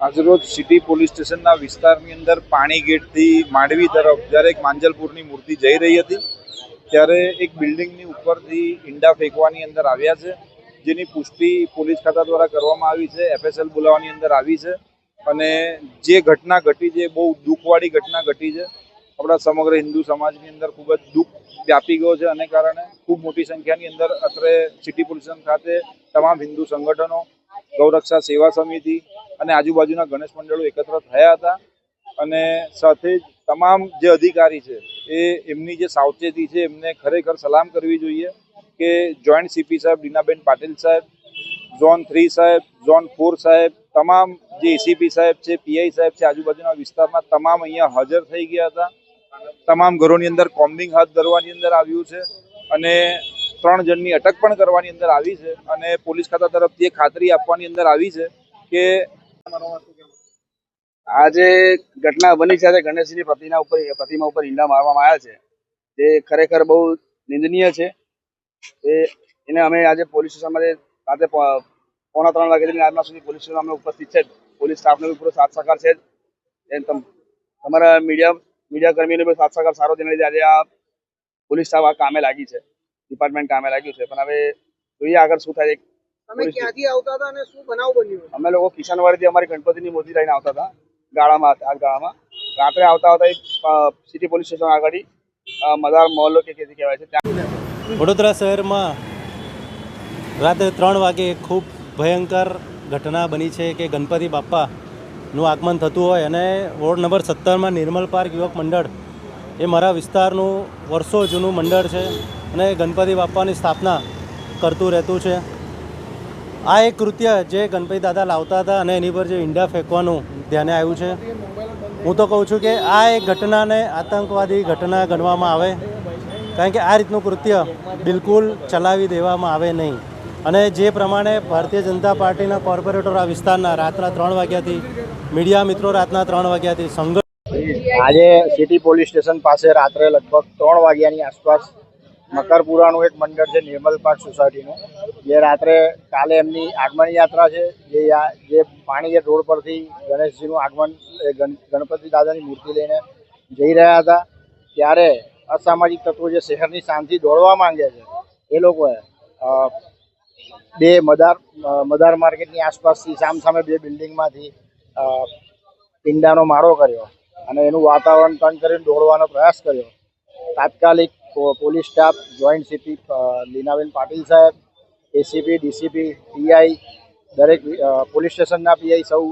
આજરોજ city police સ્ટેશનના વિસ્તારની અંદર પાણી ગેટથી માંડવી તરફ જ્યારે એક માંજલપુરની મૂર્તિ જઈ રહી હતી, ત્યારે એક બિલ્ડિંગની ઉપરથી ઈંડા ફેંકવાની અંદર આવ્યા છે, જેની પુષ્ટિ પોલીસ ખાતા દ્વારા કરવામાં આવી છે, એફએસએલ બોલાવવાની અંદર આવી છે અને જે ઘટના ઘટી છે બહુ દુઃખવાળી ઘટના ઘટી છે. આપણા સમગ્ર હિન્દુ સમાજની અંદર ખૂબ જ દુઃખ વ્યાપી ગયો છે અને કારણે ખૂબ મોટી સંખ્યાની અંદર અત્રે સિટી પોલીસ ખાતે તમામ હિન્દુ સંગઠનો, ગૌરક્ષા સેવા સમિતિ અને આજુબાજુના ગણેશ મંડળો એકત્ર થયા હતા. અને સાથે જ તમામ જે અધિકારી છે, એ એમની જે સાવચેતી છે, એમને ખરેખર સલામ કરવી જોઈએ કે જોઈન્ટ સીપી સાહેબ દીનાબેન પાટીલ સાહેબ, ઝોન થ્રી સાહેબ, ઝોન ફોર સાહેબ, તમામ જે એસીપી સાહેબ છે, પીઆઈ સાહેબ છે, આજુબાજુના વિસ્તારના તમામ અહીંયા હાજર થઈ ગયા હતા. તમામ ઘરોની અંદર કોમ્બિંગ હાથ ધરવાની અંદર આવ્યું છે અને ત્રણ જણની અટક પણ કરવાની અંદર આવી છે અને પોલીસ ખાતા તરફથી એ ખાતરી આપવાની અંદર આવી છે કે આ જે ઘટના બની છે તે ગણેશજીની પ્રતિમા ઉપર પ્રતિમા ઉપર ઈંડા મારવામાં આવ્યા છે, તે ખરેખર બહુ નિંદનીય છે. એ, એને અમે આજે પોલીસ સ્ટેશનમાં રાતે પોણા ત્રણ વાગે લઈને આજના સુધી પોલીસ સ્ટેશન અમે ઉપસ્થિત છે પોલીસ સ્ટાફનો બી પૂરો સાથ સહકાર છે તમારા મીડિયા મીડિયા કર્મીનો બી સાથ સહકાર સારો તેના લીધે આજે આ પોલીસ સ્ટાફ આ કામે લાગી છે. ડિપાર્ટમેન્ટ કામે લાગ્યું છે. પણ હવે જોઈએ આગળ શું થાય. તમે ક્યાંથી આવતા હતા અને શું બનાવ બન્યો અમે લોકો કિશનવાડીથી અમારી ગણપતિની મૂર્તિ લઈને આવતા હતા ગાળામાં આ ગાળામાં. રાત્રે આવતા આવતા એક સિટી પોલીસ સ્ટેશન આગળ મદાર મહોલ્લો કે કેથી કહેવાય છે ત્યાં વડોદરા શહેરમાં રાત્રે ત્રણ વાગે ખૂબ ભયંકર ઘટના બની છે કે ગણપતિ બાપ્પાનું આગમન થતું હોય અને વોર્ડ નંબર સત્તરમાં નિર્મલ પાર્ક યુવક મંડળ એ મારા વિસ્તારનું વર્ષો જૂનું મંડળ છે અને ગણપતિ બાપ્પાની સ્થાપના કરતું રહેતું છે. આ એક કૃત્ય જે ગણપતિ દાદા લાવતા હતા અને એની પર જે ઈંડા ફેંકવાનું ધ્યાને આવ્યું છે. હું તો કહું છું કે આ એક ઘટનાને આતંકવાદી ઘટના ગણવામાં આવે. કારણ કે આ રીતનું કૃત્ય બિલકુલ ચલાવી દેવામાં આવે નહીં. અને જે પ્રમાણે ભારતીય જનતા પાર્ટીના કોર્પોરેટર આ વિસ્તારના રાતના ત્રણ વાગ્યાથી, મીડિયા મિત્રો રાતના ત્રણ વાગ્યાથી સંઘર્ષ આજે સિટી પોલીસ સ્ટેશન પાસે રાત્રે લગભગ ત્રણ વાગ્યાની આસપાસ મકરપુરાનું એક મંડળ છે, નિર્મલ પાર્ક સોસાયટીનું. જે રાત્રે કાલે એમની આગમન યાત્રા છે, જે જે પાણીગેટ રોડ પરથી ગણેશજીનું આગમન, એ ગણપતિ દાદાની મૂર્તિ લઈને જઈ રહ્યા હતા. ત્યારે અસામાજિક તત્વો જે શહેરની શાંતિ દોડવા માંગે છે, એ લોકોએ બે મદાર મદાર માર્કેટની આસપાસથી સામસામે બે બિલ્ડિંગમાંથી પિંડાનો મારો કર્યો અને એનું વાતાવરણ તંગ કરીને દોડવાનો પ્રયાસ કર્યો. તાત્કાલિક police staff, joint CP Leenaben Patil સાહેબ એસીપી ડીસીપી પીઆઈ, દરેક પોલીસ સ્ટેશનના પીઆઈ સૌ